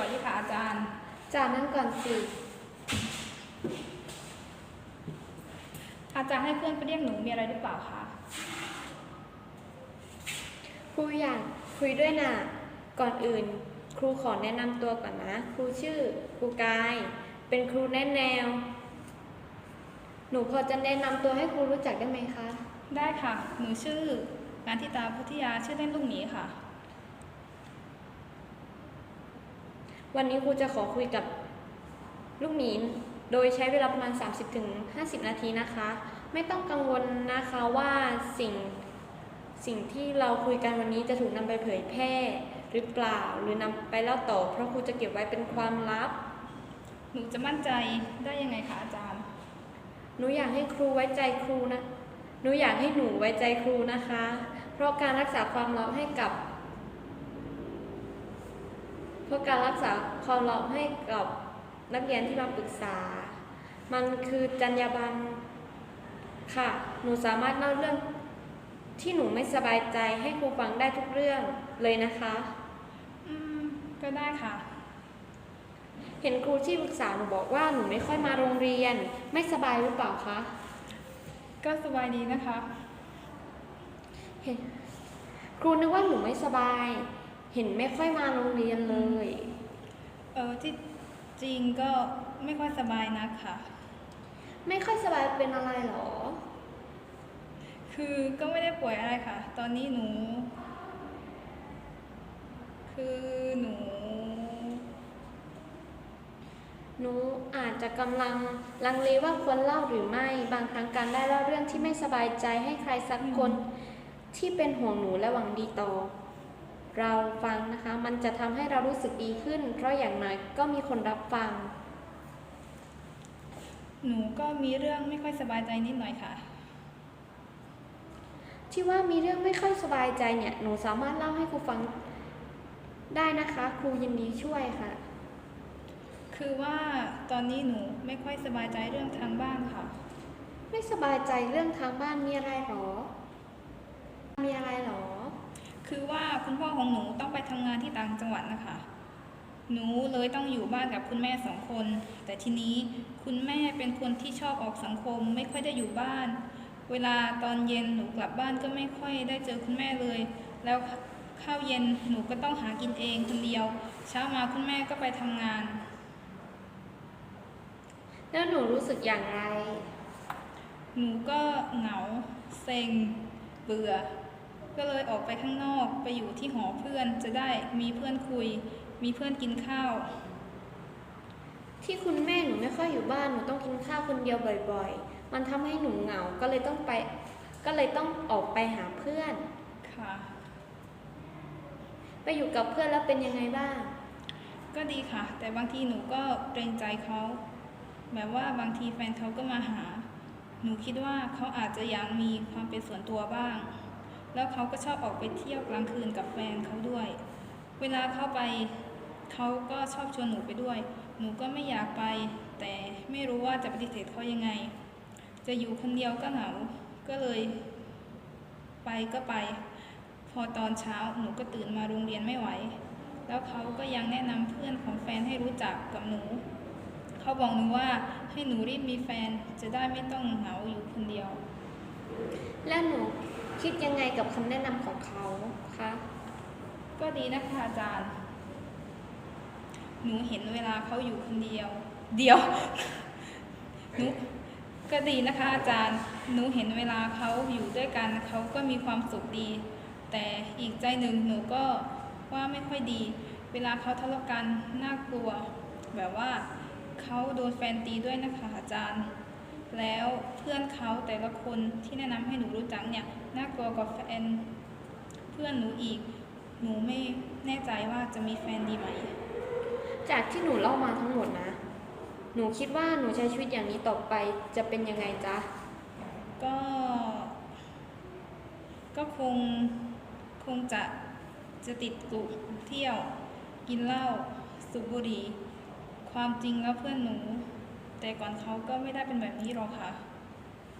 วัสดีค่ะอาจารย์จานนั่งก่อนสิ อาจารย์ให้เพื่อนไปเรียกหนูมีอะไรหรือเปล่าคะครูอยากคุยด้วยน่ะก่อนอื่น ครูขอแนะนำตัวก่อนนะ ครูชื่อ ครูกาย เป็นครูแนะแนว หนูพอจะแนะนำตัวให้ครูรู้จักได้ไหมคะ ได้ค่ะ หนูชื่องานทิตาพุทธยาชื่อเล่นลูกหมีค่ะ วันนี้ครูจะขอคุยกับลูกหมีโดยใช้เวลาประมาณ 30-50 นาทีนะคะ ไม่ต้องกังวลนะคะว่าสิ่งสิ่งที่เราคุยกันวันนี้จะถูกนำไปเผยแพร่หรือเปล่า หรือนำไปเล่าต่อ เพราะครูจะเก็บไว้เป็นความลับ หนูจะมั่นใจได้ยังไงคะอาจารย์ หนูอยากให้ครูไว้ใจครูนะ หนูอยากให้หนูไว้ใจครูนะคะ เพราะการรักษาความลับให้กับ เพราะการรักษาความลับให้กับนักเรียนที่มาปรึกษา มันคือจรรยาบรรณค่ะ หนูสามารถเล่าเรื่องที่หนูไม่สบายใจให้ครูฟังได้ทุกเรื่องเลยนะคะ อืม ก็ได้ค่ะ เห็นครูที่ปรึกษาหนูบอกว่าหนูไม่ค่อยมาโรงเรียน ไม่สบายหรือเปล่าคะ ก็สบายดีนะคะ เห็น ครูนึกว่าหนูไม่สบาย เห็นไม่ค่อยมาโรงเรียนเลย เออที่จริงก็ไม่ค่อยสบายนักค่ะ ไม่ค่อยสบายเป็นอะไรหรอ คือก็ไม่ได้ป่วยอะไรค่ะ ตอนนี้หนู คือหนู หนูอาจจะกำลังลังเลว่าควรเล่าหรือไม่ บางครั้งการได้เล่าเรื่องที่ไม่สบายใจให้ใครสักคน ที่เป็นห่วงหนูและหวังดีต่อ เราฟังนะคะ มันจะทำให้เรารู้สึกดีขึ้น เพราะอย่างน้อยก็มีคนรับฟัง หนูก็มีเรื่องไม่ค่อยสบายใจนิดหน่อยค่ะ ที่ว่ามีเรื่องไม่ค่อยสบายใจเนี่ย หนูสามารถเล่าให้ครูฟังได้นะคะ ครูยินดีช่วยค่ะ คือว่าตอนนี้หนูไม่ค่อยสบายใจเรื่องทางบ้านค่ะ ไม่สบายใจเรื่องทางบ้านมีอะไรหรอ มีอะไรหรอ คือว่าคุณพ่อของหนูต้องไปทำงานที่ต่างจังหวัดนะคะ หนูเลยต้องอยู่บ้านกับคุณแม่สองคน แต่ทีนี้คุณแม่เป็นคนที่ชอบออกสังคมไม่ค่อยได้อยู่บ้าน เวลาตอนเย็นหนูกลับบ้านก็ไม่ค่อยได้เจอคุณแม่เลย แล้วข้าวเย็นหนูก็ต้องหากินเองคนเดียว เช้ามาคุณแม่ก็ไปทำงาน แล้วหนูรู้สึกอย่างไร หนูก็เหงา เซ็ง เบื่อ ก็เลยออกไปข้างนอกไปอยู่ที่หอเพื่อนจะได้มีเพื่อนคุย มีเพื่อนกินข้าว ที่คุณแม่หนูไม่ค่อยอยู่บ้านหนูต้องกินข้าวคนเดียวบ่อยๆ มันทำให้หนูเหงา ก็เลยต้องไป ก็เลยต้องออกไปหาเพื่อน ค่ะ ไปอยู่กับเพื่อนแล้วเป็นยังไงบ้าง ก็ดีค่ะ แต่บางทีหนูก็เกรงใจเขาแบบว่าบางทีแฟนเขาก็มาหา หนูคิดว่าเขาอาจจะอยากมีความเป็นส่วนตัวบ้าง แล้วเขาก็ชอบออกไปเที่ยวกลางคืนกับแฟนเขาด้วย เวลาเขาไปเขาก็ชอบชวนหนูไปด้วย หนูก็ไม่อยากไป แต่ไม่รู้ว่าจะปฏิเสธเขายังไง จะอยู่คนเดียวก็เหงา ก็เลย ไปก็ไป พอตอนเช้าหนูก็ตื่นมาโรงเรียนไม่ไหว แล้วเขาก็ยังแนะนำเพื่อนของแฟนให้รู้จักกับหนู เขาบอกหนูว่าให้หนูรีบมีแฟนจะได้ไม่ต้องเหงาอยู่คนเดียว แล้วหนู คิดยังไงกับคำแนะนำของเขาคะก็ดีนะคะอาจารย์ หนูเห็นเวลาเขาอยู่คนเดียว เดียว หนูก็ดีนะคะอาจารย์ หนูเห็นเวลาเขาอยู่ด้วยกันเขาก็มีความสุขดี แต่อีกใจหนึ่งหนูก็ว่าไม่ค่อยดี เวลาเขาทะเลาะกันน่ากลัว แบบว่าเขาโดนแฟนตีด้วยนะคะอาจารย์ แล้วเพื่อนเขาแต่ละคนที่แนะนำให้หนูรู้จักเนี่ยน่ากลัวกว่าแฟนเพื่อนหนูอีก หนูไม่แน่ใจว่าจะมีแฟนดีไหม จากที่หนูเล่ามาทั้งหมดนะ หนูคิดว่าหนูใช้ชีวิตอย่างนี้ต่อไปจะเป็นยังไงจ๊ะ ก็ ก็คงคงจะจะติดกลุ่มเที่ยว กินเหล้าสูบบุหรี่ความจริงแล้วเพื่อนหนู แต่ก่อนเขาก็ไม่ได้เป็นแบบนี้หรอกค่ะ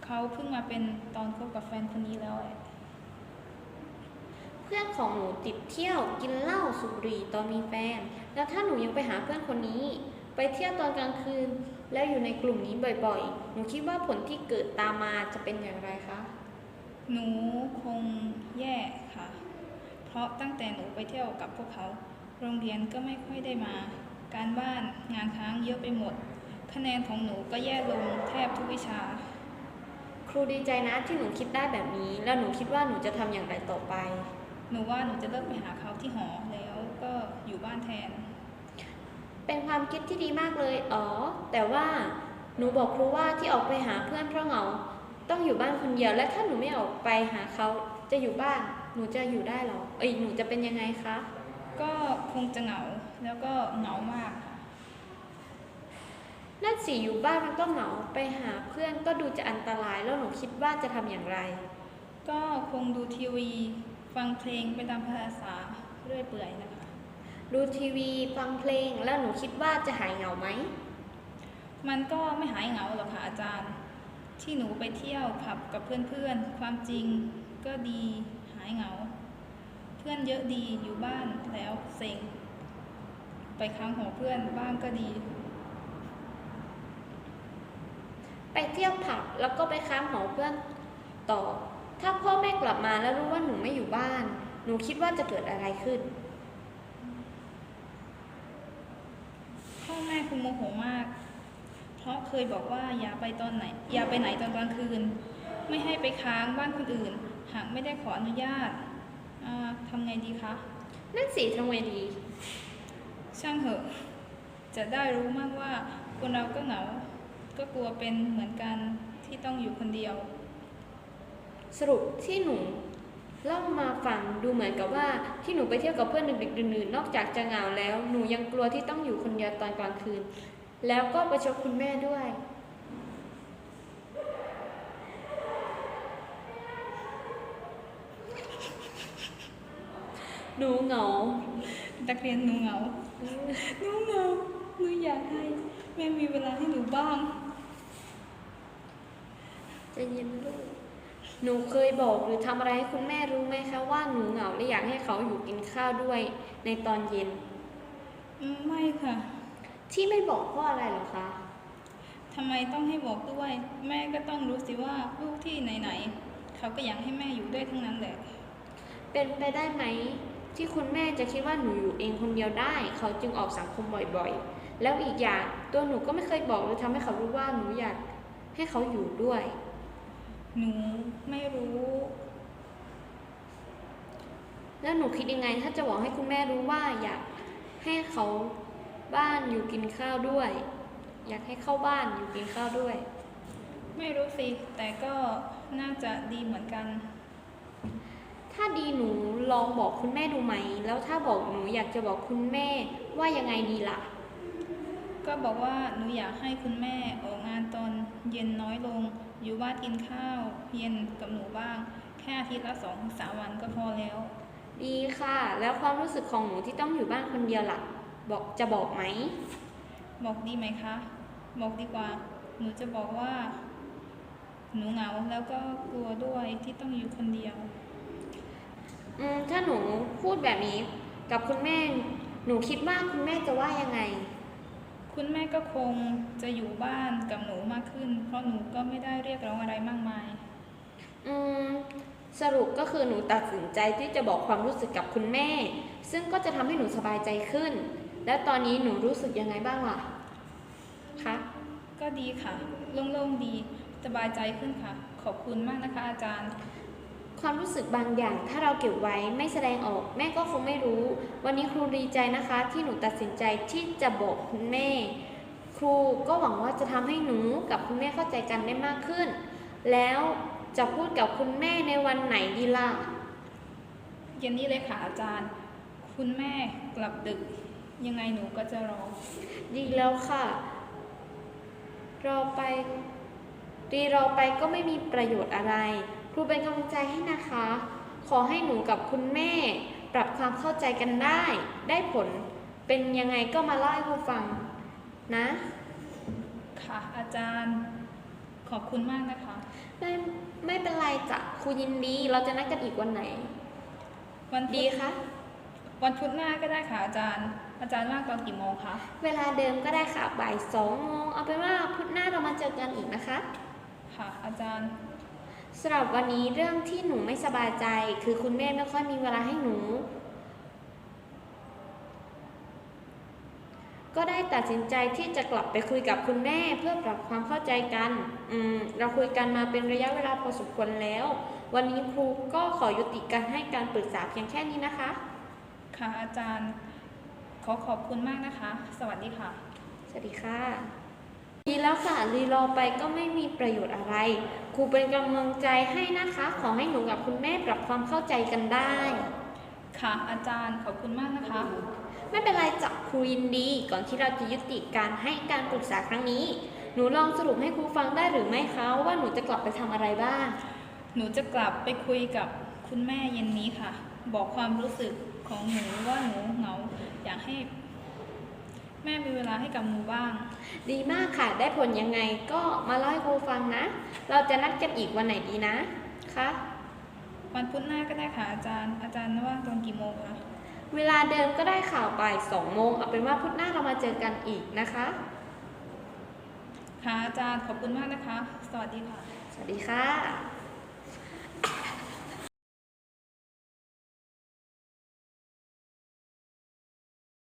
เขาเพิ่งมาเป็นตอนคบกับแฟนคนนี้แล้วแหละ เพื่อนของหนูติดเที่ยวกินเหล้าสูบบุหรี่ตอนมีแฟน แล้วถ้าหนูยังไปหาเพื่อนคนนี้ ไปเที่ยวตอนกลางคืน แล้วอยู่ในกลุ่มนี้บ่อยๆ หนูคิดว่าผลที่เกิดตามมาจะเป็นอย่างไรคะ หนูคงแย่ค่ะ เพราะตั้งแต่หนูไปเที่ยวกับพวกเขา โรงเรียนก็ไม่ค่อยได้มา การบ้านงานค้างเยอะไปหมด คะแนนของหนูก็แย่ลงแทบทุกวิชา ครูดีใจนะที่หนูคิดได้แบบนี้ แล้วหนูคิดว่าหนูจะทำอย่างไรต่อไป หนูว่าหนูจะเลิกไปหาเขาที่หอแล้วก็อยู่บ้านแทน เป็นความคิดที่ดีมากเลยอ๋อ แต่ว่าหนูบอกครูว่าที่ออกไปหาเพื่อนเพราะเหงา ต้องอยู่บ้านคนเดียว และถ้าหนูไม่ออกไปหาเขาจะอยู่บ้าน หนูจะอยู่ได้เหรอ เอ้ยหนูจะเป็นยังไงคะ ก็คงจะเหงาแล้วก็เหงามากค่ะ นั่นสิอยู่บ้านมันก็เหงาไปหาเพื่อนก็ดูจะอันตรายแล้วหนูคิดว่าจะทำอย่างไร ก็คงดูทีวี ฟังเพลงไปตามภาษาเรื่อยเปื่อยนะคะ ดูทีวีฟังเพลงแล้วหนูคิดว่าจะหายเหงาไหม มันก็ไม่หายเหงาหรอกค่ะอาจารย์ ที่หนูไปเที่ยวขับกับเพื่อนๆ ความจริงก็ดีหายเหงา เพื่อนเยอะดีอยู่บ้านแล้วเซ็ง ไปค้างหอเพื่อนบ้างก็ดี ไปเที่ยวผับแล้วก็ไปค้างหอเพื่อนต่อ ถ้าพ่อแม่กลับมาแล้วรู้ว่าหนูไม่อยู่บ้าน หนูคิดว่าจะเกิดอะไรขึ้น พ่อแม่คงโมโหมาก เพราะเคยบอกว่าอย่าไปตอนไหน อย่าไปไหนตอนกลางคืน ไม่ให้ไปค้างบ้านคนอื่น หากไม่ได้ขออนุญาตอ่าทำไงดีคะ นั่นสิทำไงดี ช่างเหอะ จะได้รู้มากว่าคนเราก็เหงา ก็กลัวเป็นเหมือนกันที่ต้องอยู่คนเดียว สรุปที่หนูเล่ามาฟังดูเหมือนกับว่าที่หนูไปเที่ยวกับเพื่อนดึกๆดื่นๆนอกจากจะเหงาแล้วหนูยังกลัวที่ต้องอยู่คนเดียวตอนกลางคืน แล้วก็ประชดคุณแม่ด้วย หนูเหงานักเรียนหนูเหงาหนูเหงาหนูอยากให้แม่มีเวลาให้หนูบ้างใจะเย็นลูก หนูเคยบอกหรือทำอะไรให้คุณแม่รู้ไหมคะว่าหนูเหงาและอยากให้เขาอยู่กินข้าวด้วยในตอนเย็นอืมไม่ค่ะ ที่ไม่บอกเพราะอะไรเหรอคะทำไมต้องให้บอกด้วย แม่ก็ต้องรู้สิว่าลูกที่ไหนๆเขาก็อยากให้แม่อยู่ด้วยทั้งนั้นแหละ เป็นไปได้ไหมที่คุณแม่จะคิดว่าหนูอยู่เองคนเดียวได้ เขาจึงออกสังคมบ่อยๆ แล้วอีกอย่างตัวหนูก็ไม่เคยบอกหรือทำให้เขารู้ว่าหนูอยากให้เขาอยู่ด้วย หนูไม่รู้ แล้วหนูคิดยังไง ถ้าจะบอกให้คุณแม่รู้ว่าอยากให้เขาบ้านอยู่กินข้าวด้วย อยากให้เข้าบ้านอยู่กินข้าวด้วย ไม่รู้สิ แต่ก็น่าจะดีเหมือนกัน ถ้าดีหนูลองบอกคุณแม่ดูไหม แล้วถ้าบอกหนูอยากจะบอกคุณแม่ว่ายังไงดีล่ะ ก็บอกว่าหนูอยากให้คุณแม่ออกงานตอนเย็นน้อยลง อยู่บ้านกินข้าว เย็นกับหนูบ้าง แค่อาทิตย์ละสองถึงสามวันก็พอแล้ว ดีค่ะ แล้วความรู้สึกของหนูที่ต้องอยู่บ้านคนเดียวล่ะ บอกจะบอกไหม บอกดีไหมคะ บอกดีกว่า หนูจะบอกว่า หนูเหงาแล้วก็กลัวด้วยที่ต้องอยู่คนเดียว อืมถ้าหนูพูดแบบนี้ กับคุณแม่ หนูคิดว่าคุณแม่จะว่ายังไง คุณแม่ก็คงจะอยู่บ้านกับหนูมากขึ้น เพราะหนูก็ไม่ได้เรียกร้องอะไรมากมาย อืมสรุปก็คือหนูตัดสินใจที่จะบอกความรู้สึกกับคุณแม่ ซึ่งก็จะทำให้หนูสบายใจขึ้น แล้วตอนนี้หนูรู้สึกยังไงบ้างล่ะคะ ก็ดีค่ะ โล่งๆดี สบายใจขึ้นค่ะ ขอบคุณมากนะคะอาจารย์ ความรู้สึกบางอย่าง ถ้าเราเก็บไว้ไม่แสดงออก แม่ก็คงไม่รู้ วันนี้ครูดีใจนะคะ ที่หนูตัดสินใจที่จะบอกคุณแม่ ครูก็หวังว่าจะทำให้หนูกับคุณแม่เข้าใจกันได้มากขึ้น แล้วจะพูดกับคุณแม่ในวันไหนดีล่ะเย็นนี้เลยค่ะอาจารย์ คุณแม่กลับดึก ยังไงหนูก็จะรอ ดีแล้วค่ะ รอไปดีรอไปก็ไม่มีประโยชน์อะไรค รูเป็นกำลังใจให้นะคะ ขอให้หนูกับคุณแม่ ปรับความเข้าใจกันได้ ได้ผลเป็นยังไงก็มาเล่าให้ครูฟังนะ ค่ะอาจารย์ขอบคุณมากนะคะ ไม่ไม่เป็นไรจ้ะครูยินดี เราจะนัดกันอีกวันไหน วันพุธดีคะวันพุธหน้าก็ได้ค่ะอาจารย์ อาจารย์ว่างตอนกี่โมงคะเวลาเดิมก็ได้ค่ะบ่ายสองโมงเอาเป็นว่าพุธหน้าเรามาเจอกันอีกนะคะ ค่ะ อาจารย์ สำหรับวันนี้เรื่องที่หนูไม่สบายใจ คือคุณแม่ไม่ค่อยมีเวลาให้หนู ก็ได้ตัดสินใจที่จะกลับไปคุยกับคุณแม่เพื่อปรับความเข้าใจกันอืมเราคุยกันมาเป็นระยะเวลาพอสมควรแล้ว วันนี้ครูก็ขอยุติการให้การปรึกษาเพียงแค่นี้นะคะ ค่ะอาจารย์ ขอขอบคุณมากนะคะ สวัสดีค่ะ สวัสดีค่ะ ดีแล้วค่ะรีรอไปก็ไม่มีประโยชน์อะไร ครูเป็นกำลังใจให้นะคะ ขอให้หนูกับคุณแม่ปรับความเข้าใจกันได้ ค่ะ อาจารย์ขอบคุณมากนะคะ ไม่เป็นไรจับครูยินดี ก่อนที่เราจะยุติการให้การปรึกษาครั้งนี้ หนูลองสรุปให้ครูฟังได้หรือไม่คะว่าหนูจะกลับไปทำอะไรบ้าง หนูจะกลับไปคุยกับคุณแม่เย็นนี้ค่ะ บอกความรู้สึกของหนูว่าหนูเหงาอยากให้ แม่มีเวลาให้กับหนูบ้าง ดีมากค่ะ ได้ผลยังไงก็มาเล่าให้ครูฟังนะ เราจะนัดกันอีกวันไหนดีนะ คะ วันพุธหน้าก็ได้ค่ะอาจารย์ อาจารย์ว่างตอนกี่โมงคะ เวลาเดิมก็ได้ข่าวบ่ายสองโมงเอาเป็นว่าพุธหน้าเรามาเจอกันอีกนะคะ ค่ะอาจารย์ขอบคุณมากนะคะ สวัสดีค่ะ สวัสดีค่ะ